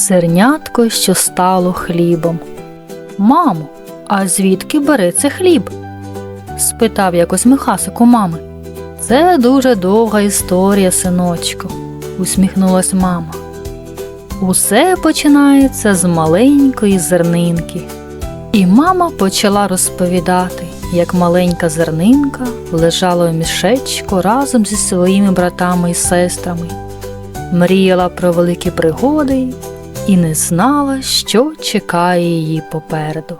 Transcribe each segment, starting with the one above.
Зернятко, що стало хлібом. Мамо, а звідки береться хліб? спитав якось Михасик у мами. Це дуже довга історія, синочку, усміхнулась мама. Усе починається з маленької зернинки. І мама почала розповідати, як маленька зернинка лежала у мішечку разом зі своїми братами і сестрами, мріяла про великі пригоди і не знала, що чекає її попереду.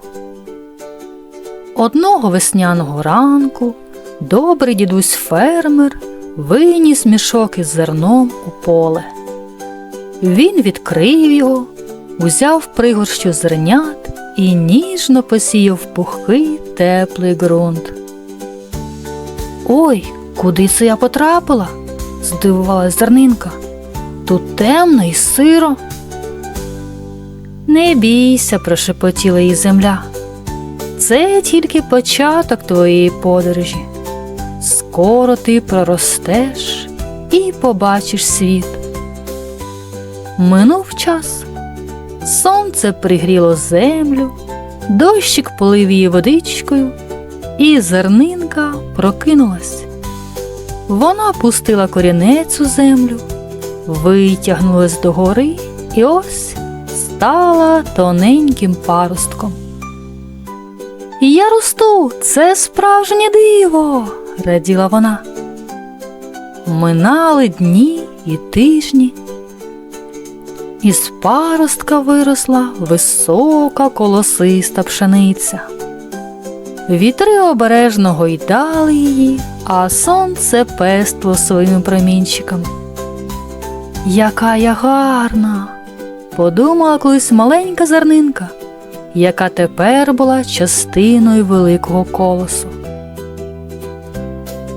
Одного весняного ранку добрий дідусь фермер виніс мішок із зерном у поле. Він відкрив його, узяв пригорщу зернят і ніжно посіяв пухкий теплий ґрунт. Ой, куди це я потрапила? здивувалась зернинка. Тут темно і сиро. Не бійся, прошепотіла їй земля. Це тільки початок твоєї подорожі. Скоро ти проростеш і побачиш світ. Минув час. Сонце пригріло землю, дощик полив її водичкою, і зернинка прокинулась. Вона пустила корінець у землю, витягнулась догори і ось стала тоненьким паростком. Я росту, це справжнє диво, раділа вона. Минали дні і тижні. Із паростка виросла висока колосиста пшениця. Вітри обережно гойдали її, а сонце пестло своїми промінчиками. Яка я гарна, подумала колись маленька зернинка, яка тепер була частиною великого колосу.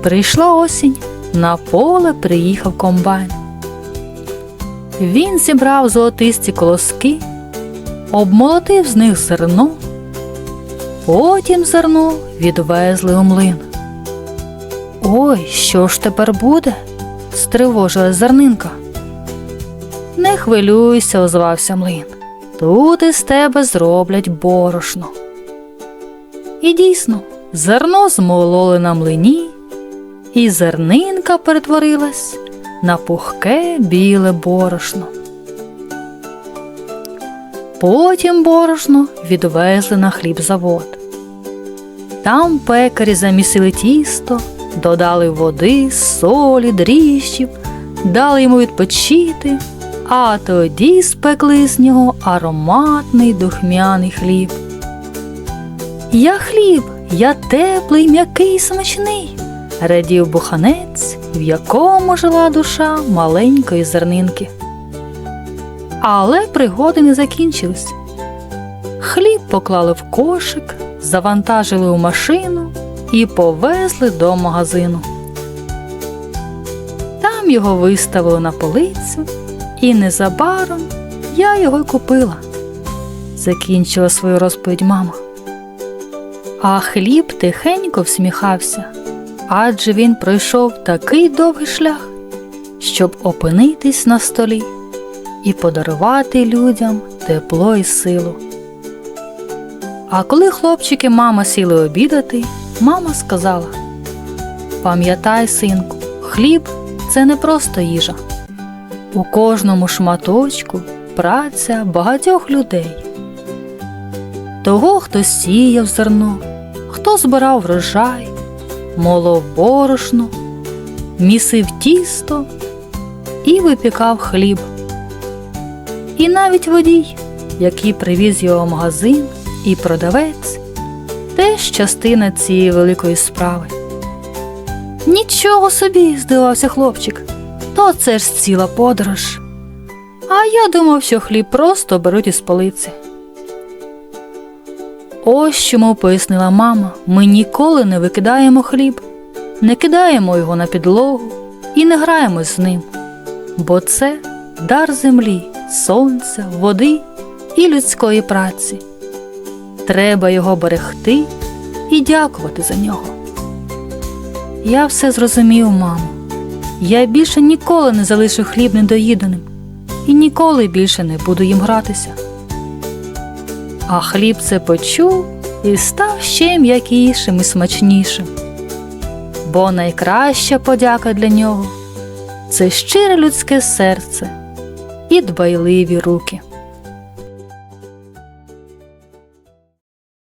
Прийшла осінь, на поле приїхав комбайн. Він зібрав золотисті колоски, обмолотив з них зерно, потім зерно відвезли у млин. Ой, що ж тепер буде? стривожилась зернинка. Не хвилюйся, озвався млин. Тут із тебе зроблять борошно. І дійсно, зерно змололи на млині, і зернинка перетворилась на пухке біле борошно. Потім борошно відвезли на хлібзавод. Там пекарі замісили тісто, додали води, солі, дріжджів, дали йому відпочити, а тоді спекли з нього ароматний духмяний хліб. Я хліб, я теплий, м'який, смачний, радів буханець, в якому жила душа маленької зернинки. Але пригоди не закінчились. Хліб поклали в кошик, завантажили у машину і повезли до магазину. Там його виставили на полицю, і незабаром я його й купила. Закінчила свою розповідь мама. А хліб тихенько всміхався, адже він пройшов такий довгий шлях, щоб опинитись на столі і подарувати людям тепло і силу. А коли хлопчики мама сіли обідати, мама сказала: Пам'ятай, синку, хліб це не просто їжа. У кожному шматочку праця багатьох людей. Того, хто сіяв зерно, хто збирав врожай, молов борошно, місив тісто і випікав хліб. І навіть водій, який привіз його в магазин, і продавець теж частина цієї великої справи. Нічого собі, здивався хлопчик, то це ж ціла подорож. А я думав, що хліб просто беруть із полиці. Ось чому пояснила мама, ми ніколи не викидаємо хліб, не кидаємо його на підлогу і не граємось з ним, бо це дар землі, сонця, води і людської праці. Треба його берегти і дякувати за нього. Я все зрозумів, мамо. Я більше ніколи не залишу хліб недоїданим. і ніколи більше не буду їм гратися. А хліб це почув і став ще м'якішим і смачнішим. Бо найкраща подяка для нього це щире людське серце і дбайливі руки.